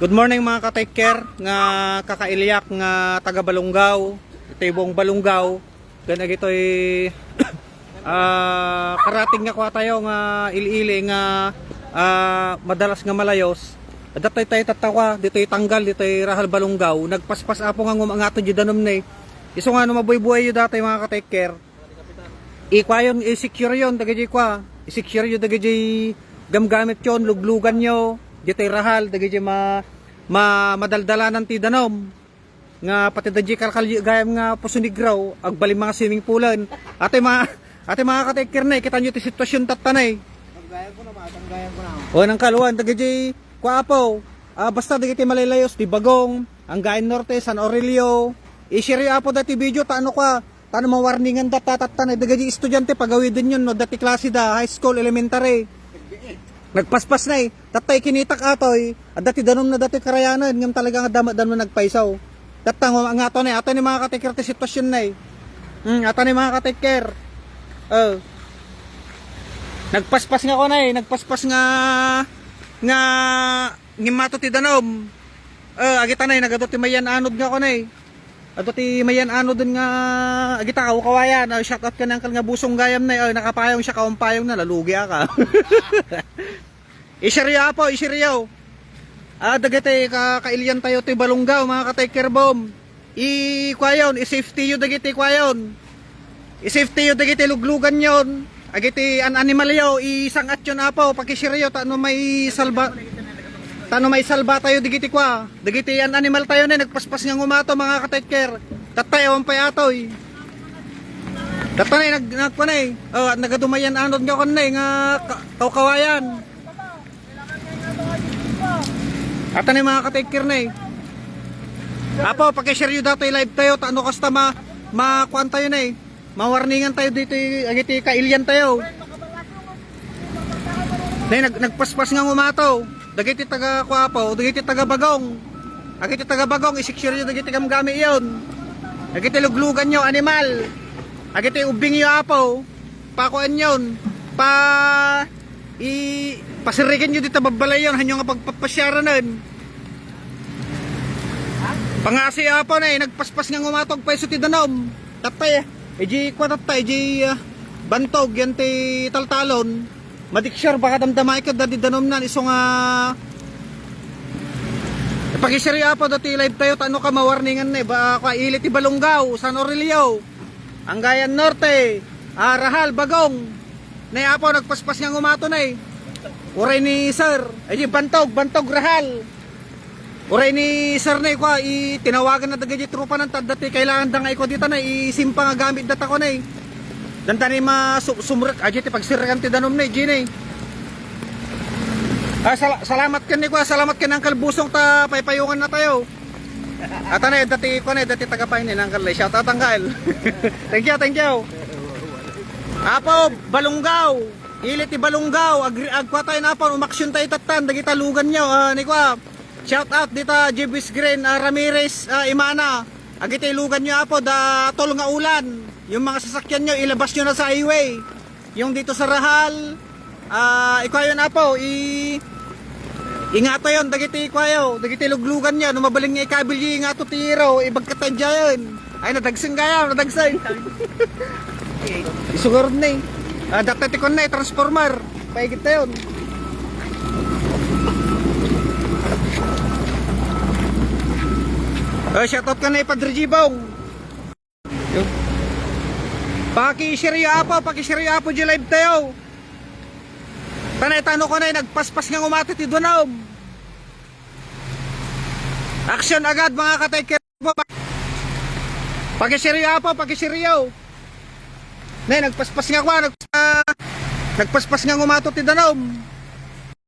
Good morning mga ka-take nga kakailyak nga taga yung buong Balunggaw. Ganag ito ah karating nga kwa tayo nga ilili nga ah, madalas nga malayos. Datay tayo tatawa, dito yung tanggal, dito yung rahal Balunggaw. Nagpaspas apo nga ngumangato di danom eh. Iso nga no mabuy-buhay yun dati mga ka-take. Ikwa yun, i-secure yun, dagay kwa. I-secure yun, dagay gamgamit yun, luglugan nyo. Dito yung rahal, dagay ma, ma, madaldalanan ti danom. Nga pati dadji kalkal gayam nga pusunigraw, agbaling mga swimming poolan. Ate mga, ate mga katekir na, eh, kita nyo ti sitwasyon tatanay. Tanggayan ko na ba? Tanggayan ko na. O nang kaluan, kwa apo. Ah, basta dagay ti Malaylayos, di Bagong, Angayan Norte, San Aurelio. I-share apo dati video, ta ano ka, Tano mo warningan da tatatan dagay estudyante pagawidin yun no dati klase da high school elementary. Nagpaspas na eh. Tatay kinitak atoy. At dati danom na dati karayanan. Ngam talaga nga dama danom nagpaisaw. Datang nga ato na. Ato ni mga katikir ti sitwasyon na eh. Hmm, ato ni mga katikir. Oh. Nagpaspas nga ko na eh. Nagpaspas nga nga ngimato ti danom. Eh, agita na eh. Nagadot ti mayan anod nga ko na eh. Ato ti mayan ano dun nga agita ka kawayan. Uh, shout out ka ng nga busong gayam na eh. nakapayong siya kaumpayong na lalugi ka. Isirya po, isiryaw. Ah, dagiti ka kailyan tayo ti balunggaw mga ka-taker bomb. I kwayon, i-safety yo dagiti kwayon. I-safety yo dagiti luglugan yon. Agiti an animal yo, isangat yon apo, pakisiryo tano may salba. Tano may salba tayo digiti kwa. Digiti an animal tayo na nagpaspas nga ngumato mga ka-taker. Tatayawan pa atoy. Datanay nag nagpanay. Oh, nagadumayan anod nga kanay nga ka- kawayan. At ano mga ka-taker na eh. Apo, pakishare yun dati live tayo. Taano kasta ma, makuan tayo na eh. Mawarningan tayo dito, agiti kailyan tayo. Dahil nag, nagpaspas nga ngumato. Dagiti taga kuapo, dagiti taga bagong. Agiti taga bagong, isiksure yun, dagiti gamgami yun. Agiti luglugan nyo, animal. Agiti ubing nyo apo. Pakuan yun. Pa... I... Pasirikin nyo dito babalay yun. Hanyo nga pagpapasyara nun. Pangasi apo na eh. Nagpaspas nga ngumatog pa ti danom. Tatay eh. Eji kwa tatay. Eji ah, bantog. Yan ti taltalon. Madiksyor baka damdamay ka dati danom nan. Iso nga... Pakisari apo dati live tayo. Tano ka mawarningan na eh. Ba, kwa ilit ti Balunggaw. San Aurelio. Angayan Norte. Ah, Rahal, Bagong. Na apo nagpaspas nga ngumato na eh. Uray ni Sir. Ay di bantog, bantog Rahal. Uray ni Sir na ko, i tinawagan na dagay trupa ng dati kailangan da nga iko dito na isimpa nga gamit data ko na eh. Danta ni ma su sumrek aja ti pagsirkan ti danom na eh, Gine. Ah, sal- salamat kan ni ko, salamat kan Uncle Busong ta paypayungan na tayo. At ano eh, dati ko na, dati tagapain ni Uncle. Shout out Uncle. thank you, thank you. Apo, balunggaw. Ilit ti balunggaw. Agri agwa tayo na po. Umaksyon tayo tatan. Dagita lugan nyo. Uh, ni kwa. Shout out dita Jibis Green ah, Ramirez ah, Imana. Agita lugan nyo apo da tol nga ulan. Yung mga sasakyan nyo ilabas nyo na sa highway. Yung dito sa Rahal. Ah, ikaw yun apo. I Ingato yon dagiti kwayo, dagiti luglugan niya, numabaling nga ikabilyi nga to tiro, ibagkatan dyan. Ay nadagsin kaya, nadagsin. Isugar na eh. Ah, dati tikon na eh, transformer. Paigit na yun. Oh, shoutout ka na eh, Padre. Yun. Paki-share yung apo, paki-share yung apo di live tayo. Tanay ko na eh, nagpaspas nga umati ti Dunaw. Action agad mga katay Paki-share yung apo, paki-share yung. Nay, nagpaspas nga kwa, nag, ah, nagpaspas nga ngumato ti danom.